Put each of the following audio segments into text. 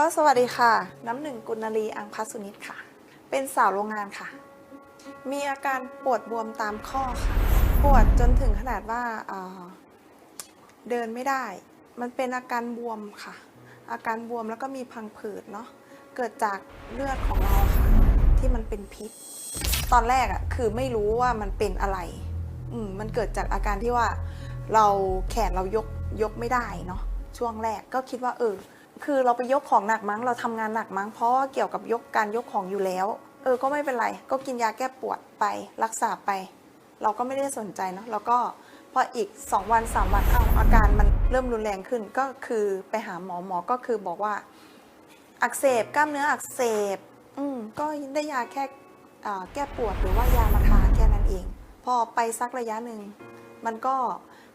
ก็สวัสดีค่ะ น้ำหนึ่งกุณลีอังพัสุนิตค่ะ เป็นสาวโรงงานค่ะ มีอาการปวดบวมตามข้อค่ะ ปวดจนถึงขนาดว่าเเดินไม่ได้ มันเป็นอาการบวมค่ะ อาการบวมแล้วก็มีพังผืดเนาะ เกิดจากเลือดของเราค่ะ ที่มันเป็นพิษ ตอนแรกอะ่ะคือไม่รู้ว่ามันเป็นอะไร อืมมันเกิดจากอาการที่ว่าเราแขนเรายกยกไม่ได้เนาะ ช่วงแรกก็คิดว่าเออ คือเราไปยกของหนักมั้ง เราทำงานหนักมั้ง เพราะว่าเกี่ยวกับยกการยกของอยู่แล้ว เออ ก็ไม่เป็นไร ก็กินยาแก้ปวดไป รักษาไป เราก็ไม่ได้สนใจเนาะ แล้วก็พออีก 2 วัน 3 วันเอาอาการมันเริ่มรุนแรงขึ้น ก็คือไปหาหมอ หมอก็คือบอกว่า อักเสบกล้ามเนื้ออักเสบ อืม ก็ได้ยาแค่แก้ปวดหรือว่ายามาทาแค่นั้นเอง พอไปสักระยะหนึ่ง มันก็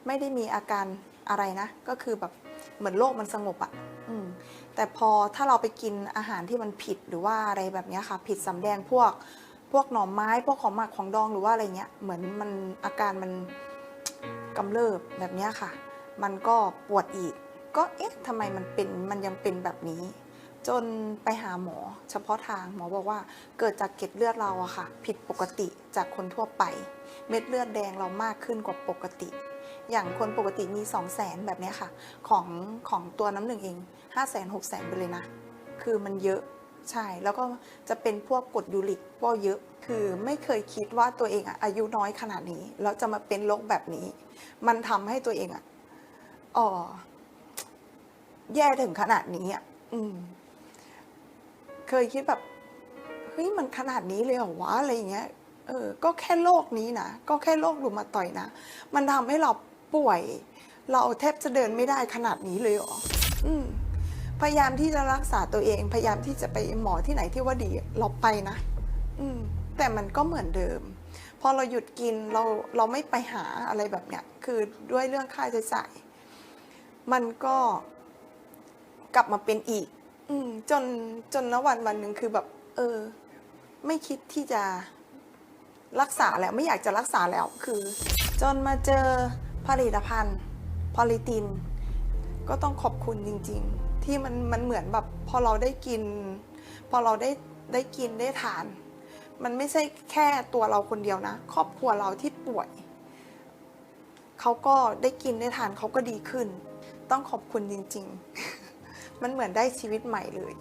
ไม่ได้มีอาการอะไรนะ ก็คือแบบเหมือนโรคมันสงบอะ อืมแต่พอถ้าเราไปกินอาหารที่มันผิดหรือว่าอะไรแบบเนี้ยค่ะ ผิดสำแดงพวกพวกหน่อไม้พวกของหมักของดองหรือว่าอะไรเงี้ยเหมือนมันอาการมันกำเริบแบบเนี้ยค่ะ มันก็ปวดอีก ก็เอ๊ะทำไมมันเป็นมันยังเป็นแบบนี้ จนไปหาหมอ เฉพาะทางหมอบอกว่าเกิดจากเกล็ดเลือดเราอะค่ะ ผิดปกติจากคนทั่วไป เม็ดเลือดแดงเรามากขึ้นกว่าปกติ อย่างคนปกติมี 2 0 0แสนแบบนี้ค่ะ ของของตัวน้ำหนึ่งเอง5 0 0แสน6แสนไปเลยนะ คือมันเยอะใช่ แล้วก็จะเป็นพวกกดยูริกก็เยอะ คือไม่เคยคิดว่าตัวเองอะอายุน้อยขนาดนี้ แล้วจะมาเป็นโรคแบบนี้ มันทำให้ตัวเองอะอ๋อแย่ถึงขนาดนี้อะอืม เคยคิดแบบเฮ้ยมันขนาดนี้เลยเหรอวะอะไรอย่างเงี้ย เออ ก็แค่โรคนี้นะ ก็แค่โรครุมาตอยด์นะ มันทำให้เราป่วย เราแทบจะเดินไม่ได้ขนาดนี้เลยเหรอ อืม พยายามที่จะรักษาตัวเอง พยายามที่จะไปหมอที่ไหนที่ว่าดี เราไปนะ อืม แต่มันก็เหมือนเดิม พอเราหยุดกินเราเราไม่ไปหาอะไรแบบเนี้ย คือด้วยเรื่องค่าใช้จ่าย มันก็กลับมาเป็นอีก อืม จนจนณวันวันหนึ่งคือแบบ เออ ไม่คิดที่จะ รักษาแล้วไม่อยากจะรักษาแล้วคือ จนมาเจอผลิตภัณฑ์พอลิติน ก็ต้องขอบคุณจริง ๆ ที่มันมันเหมือนแบบพอเราได้กิน พอเราได้ได้กินได้ทาน มันไม่ใช่แค่ตัวเราคนเดียวนะ ครอบครัวเราที่ป่วยเขาก็ได้กินได้ทานเขาก็ดีขึ้น ต้องขอบคุณจริง ๆ มันเหมือนได้ชีวิตใหม่เลย